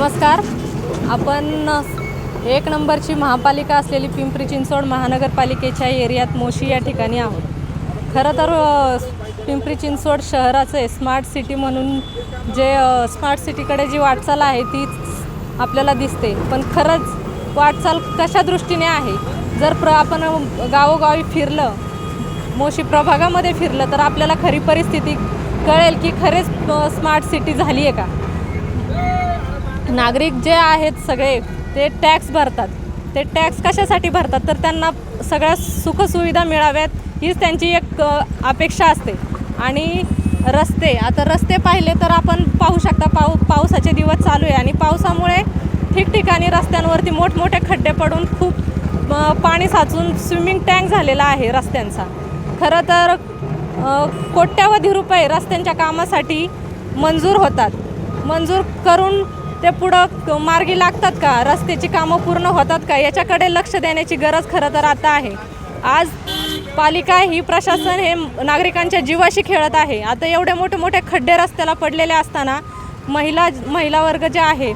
नमस्कार. आपण एक नंबरची महापालिका असलेली पिंपरी चिंचवड महानगरपालिकेच्या एरियात मोशी या ठिकाणी आहोत. खरं तर पिंपरी चिंचवड शहराचं स्मार्ट सिटी म्हणून जे स्मार्ट सिटीकडे जी वाटचाल आहे तीच आपल्याला दिसते. पण खरंच वाटचाल कशा दृष्टीने आहे? जर प्र आपण गावोगावी फिरलं मोशी प्रभागामध्ये फिरलं तर आपल्याला खरी परिस्थिती कळेल की खरेच स्मार्ट सिटी झाली आहे का? नागरिक जे आहेत सगळे ते टॅक्स भरतात. ते टॅक्स कशासाठी भरतात? तर त्यांना सगळ्या सुखसुविधा मिळाव्यात हीच त्यांची एक अपेक्षा असते. आणि रस्ते आता रस्ते पाहिले तर आपण पाहू शकता पाऊ पावसाचे दिवस चालू आहे. आणि पावसामुळे ठिकठिकाणी रस्त्यांवरती मोठमोठे खड्डे पडून खूप पाणी साचून स्विमिंग टँक झालेला आहे रस्त्यांचा. खरं तर कोट्यावधी रुपये रस्त्यांच्या कामासाठी मंजूर होतात. मंजूर करून ते पुढं क- मार्गी लागतात का? रस्त्याची कामं पूर्ण होतात का? याच्याकडे लक्ष देण्याची गरज खरं तर आता आहे. आज पालिका ही प्रशासन हे नागरिकांच्या जीवाशी खेळत आहे. आता एवढे मोठे मोठे खड्डे रस्त्याला पडलेले असताना महिला महिला वर्ग जे आहे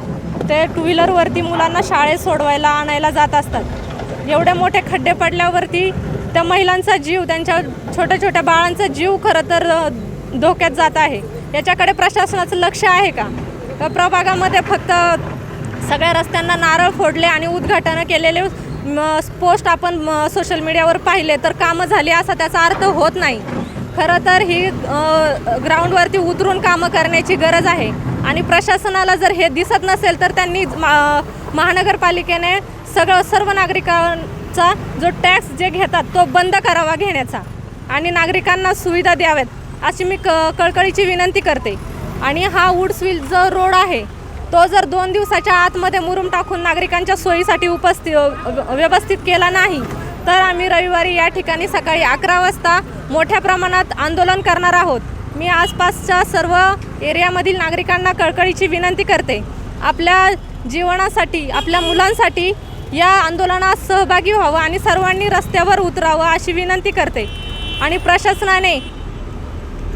ते टू व्हीलरवरती मुलांना शाळेत सोडवायला आणायला जात असतात. एवढे मोठे खड्डे पडल्यावरती त्या महिलांचा जीव त्यांच्या छोट्या छोट्या बाळांचा जीव खरं तर धोक्यात जात आहे. याच्याकडे प्रशासनाचं लक्ष आहे का? प्रभागामध्ये फक्त सगळ्या रस्त्यांना नारळ फोडले आणि उद्घाटनं केलेले पोस्ट आपण सोशल मीडियावर पाहिले तर कामं झाली असा त्याचा अर्थ होत नाही. खरं तर ही ग्राउंडवरती उतरून कामं करण्याची गरज आहे. आणि प्रशासनाला जर हे दिसत नसेल तर त्यांनी मा- महानगरपालिकेने सगळं सर्व नागरिकांचा जो टॅक्स जे घेतात तो बंद करावा घेण्याचा. आणि नागरिकांना सुविधा द्याव्यात अशी मी क कळकळीची विनंती करते. आणि हा वुड्सविल जो रोड आहे तो जर दोन दिवसाच्या आतमध्ये मुरुम टाकून नागरिकांच्या सोयीसाठी उपस्थित व्यवस्थित केला नाही तर आम्ही रविवारी या ठिकाणी सकाळी अकरा वाजता मोठ्या प्रमाणात आंदोलन करणार आहोत. मी आसपासच्या सर्व एरियामधील नागरिकांना कळकळीची विनंती करते. आपल्या जीवनासाठी आपल्या मुलांसाठी या आंदोलनात सहभागी व्हावं आणि सर्वांनी रस्त्यावर उतरावं अशी विनंती करते. आणि प्रशासनाने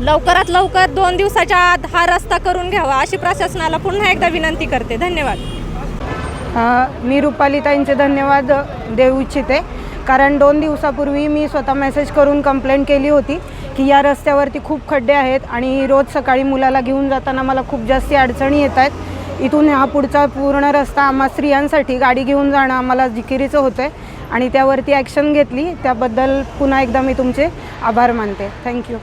लवकरात लवकर दोन दिवसाच्या आत हा रस्ता करून घ्यावा अशी प्रशासनाला पुन्हा एकदा विनंती करते. धन्यवाद. मी रुपालीताईंचे धन्यवाद देऊ इच्छिते. कारण दोन दिवसापूर्वी मी स्वतः मेसेज करून कंप्लेंट केली होती की या रस्त्यावरती खूप खड्डे आहेत आणि रोज सकाळी मुलाला घेऊन जाताना मला खूप जास्ती अडचणी येत आहेत. इथून हा पुढचा पूर्ण रस्ता आम्हा स्त्रियांसाठी गाडी घेऊन जाणं आम्हाला जिकिरीचं होतं आहे आणि त्यावरती ॲक्शन घेतली. त्याबद्दल पुन्हा एकदा मी तुमचे आभार मानते. थँक्यू